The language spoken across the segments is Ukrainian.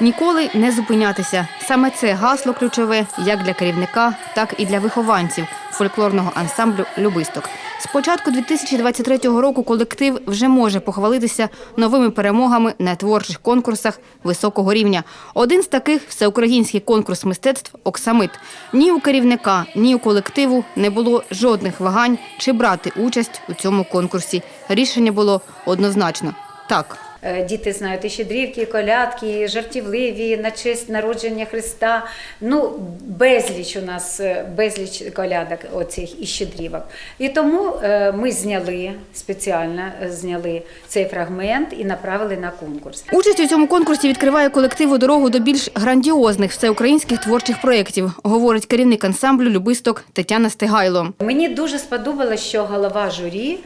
Ніколи не зупинятися. Саме це гасло ключове як для керівника, так і для вихованців фольклорного ансамблю Любисток. З початку 2023 року колектив вже може похвалитися новими перемогами на творчих конкурсах високого рівня. Один з таких всеукраїнський конкурс мистецтв Оксамит. Ні у керівника, ні у колективу не було жодних вагань чи брати участь у цьому конкурсі. Рішення було однозначно так. Е, Діти знають і щедрівки, і колядки, і жартівливі на честь народження Христа. Ну, безліч у нас, е, безліч колядок оцих і щедрівок. І тому е, ми зняли спеціально зняли цей фрагмент і направили на конкурс. Участь у цьому конкурсі відкриває колективу дорогу до більш грандіозних всеукраїнських творчих проєктів, говорить керівник ансамблю Любисток Тетяна Стегайло. Мені дуже сподобалося, що голова журі,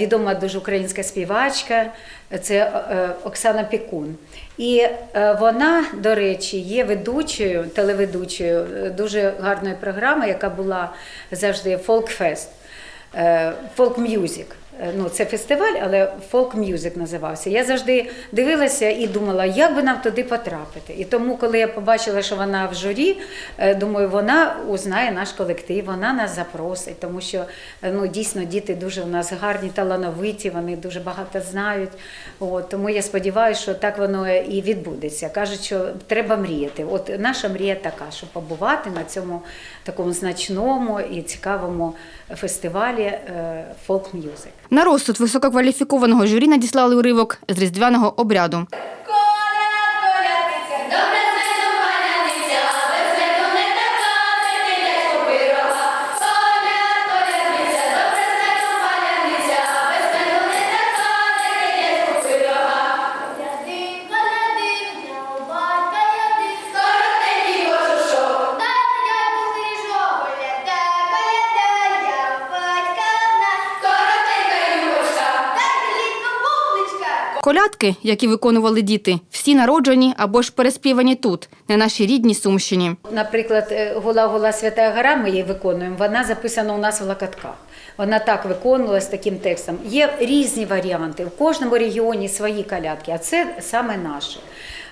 відома дуже українська співачка, це Оксана Пікун. І е, вона, до речі, є ведучою, телеведучою е, дуже гарної програми, яка була завжди Фолкфест, Фолк М'юзик. Ну, це фестиваль, але фолк мюзик називався. Я завжди дивилася і думала, як би нам туди потрапити. І тому, коли я побачила, що вона в журі, е, думаю, вона узнає наш колектив, вона нас запросить, тому що е, ну, дійсно діти дуже у нас гарні, талановиті, вони дуже багато знають. От, тому я сподіваюся, що так воно і відбудеться. Кажуть, що треба мріяти. От наша мрія така, щоб побувати на цьому такому значному і цікавому фестивалі фолк мюзик. На розсуд висококваліфікованого журі надіслали уривок з різдвяного обряду. Колядки, які виконували діти, всі народжені або ж переспівані тут, на нашій рідній Сумщині. Наприклад, гола гола Гула Свята Гора, ми її виконуємо, вона записана у нас в локотках. Вона так виконувалась таким текстом. Є різні варіанти. В кожному регіоні свої колядки, а це саме наше.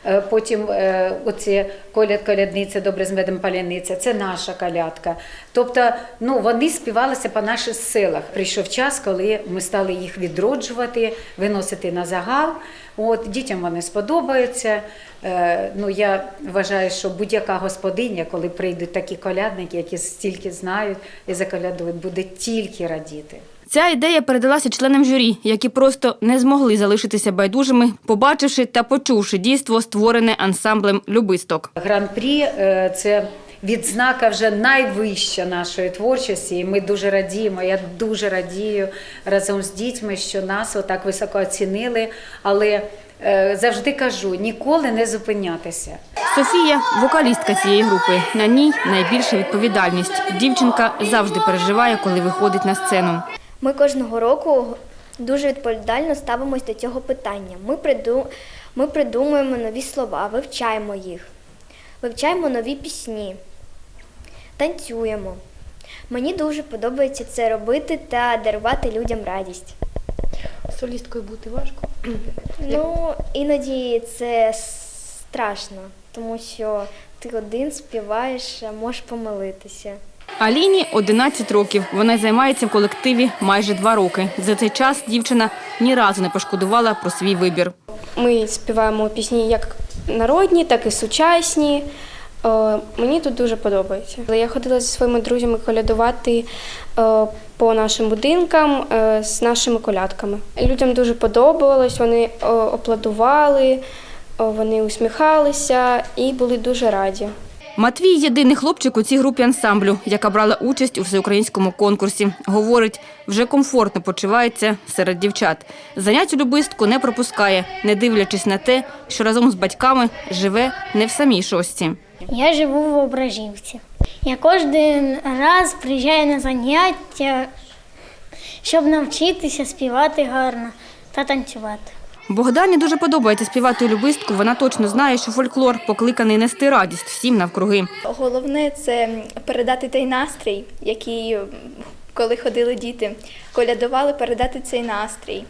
Е, Потім е, оці коляд колядниця, добре з медом паляниця, це наша колядка. Тобто, ну вони співалися по наших селах. Прийшов час, коли ми стали їх відроджувати, виносити на загал. От дітям вони сподобаються. Е, ну я вважаю, що будь-яка господиня, коли прийдуть такі колядники, які стільки знають і заколядують, буде тільки радіти. Ця ідея передалася членам журі, які просто не змогли залишитися байдужими, побачивши та почувши дійство, створене ансамблем Любисток. Гран-прі е, це відзнака вже найвища нашої творчості. І ми дуже радіємо. Я дуже радію разом з дітьми, що нас отак високо оцінили. Але е, завжди кажу: ніколи не зупинятися. Софія вокалістка цієї групи. На ній найбільша відповідальність. Дівчинка завжди переживає, коли виходить на сцену. Ми кожного року дуже відповідально ставимось до цього питання. Ми, приду... ми придумуємо нові слова, вивчаємо їх, вивчаємо нові пісні, танцюємо. Мені дуже подобається це робити та дарувати людям радість. Солісткою бути важко. Ну, іноді це страшно, тому що ти один співаєш, а можеш помилитися. Аліні 11 років. Вона займається в колективі майже два роки. За цей час дівчина ні разу не пошкодувала про свій вибір. Ми співаємо пісні як народні, так і сучасні. Е, Мені тут дуже подобається. Я ходила зі своїми друзями колядувати е, по нашим будинкам е, з нашими колядками. Людям дуже подобалось, вони аплодували, е, вони усміхалися і були дуже раді. Матвій єдиний хлопчик у цій групі ансамблю, яка брала участь у всеукраїнському конкурсі. Говорить, вже комфортно почувається серед дівчат. Занять любистку не пропускає, не дивлячись на те, що разом з батьками живе не в самій шості. Я живу в Ображівці. Я кожен раз приїжджаю на заняття, щоб навчитися співати гарно та танцювати. Богдані дуже подобається співати любистку. Вона точно знає, що фольклор покликаний нести радість всім навкруги. Головне це передати той настрій, який, коли ходили діти, колядували, передати цей настрій,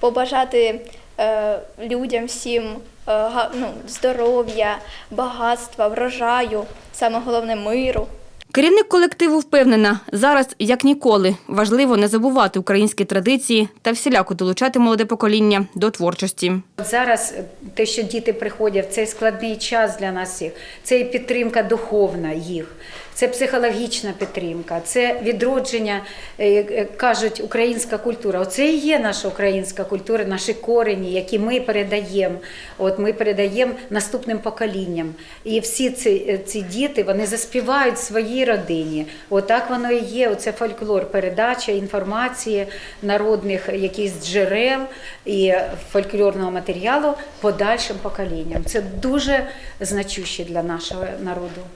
побажати е, людям всім е, ну, здоров'я, багатства, врожаю, саме головне миру. Керівник колективу впевнена, зараз як ніколи важливо не забувати українські традиції та всіляко долучати молоде покоління до творчості. Зараз те, що діти приходять цей складний час для нас всіх, це і підтримка духовна їх, це психологічна підтримка, це відродження, е, е, кажуть, українська культура. Оце і є наша українська культура, наші корені, які ми передаємо. От ми передаємо наступним поколінням. І всі ці, е, ці діти вони заспівають своїй родині. Отак воно і є. Оце фольклор, передача інформації народних якихось джерел і фольклорного матеріалу подальшим поколінням. Це дуже значуще для нашого народу.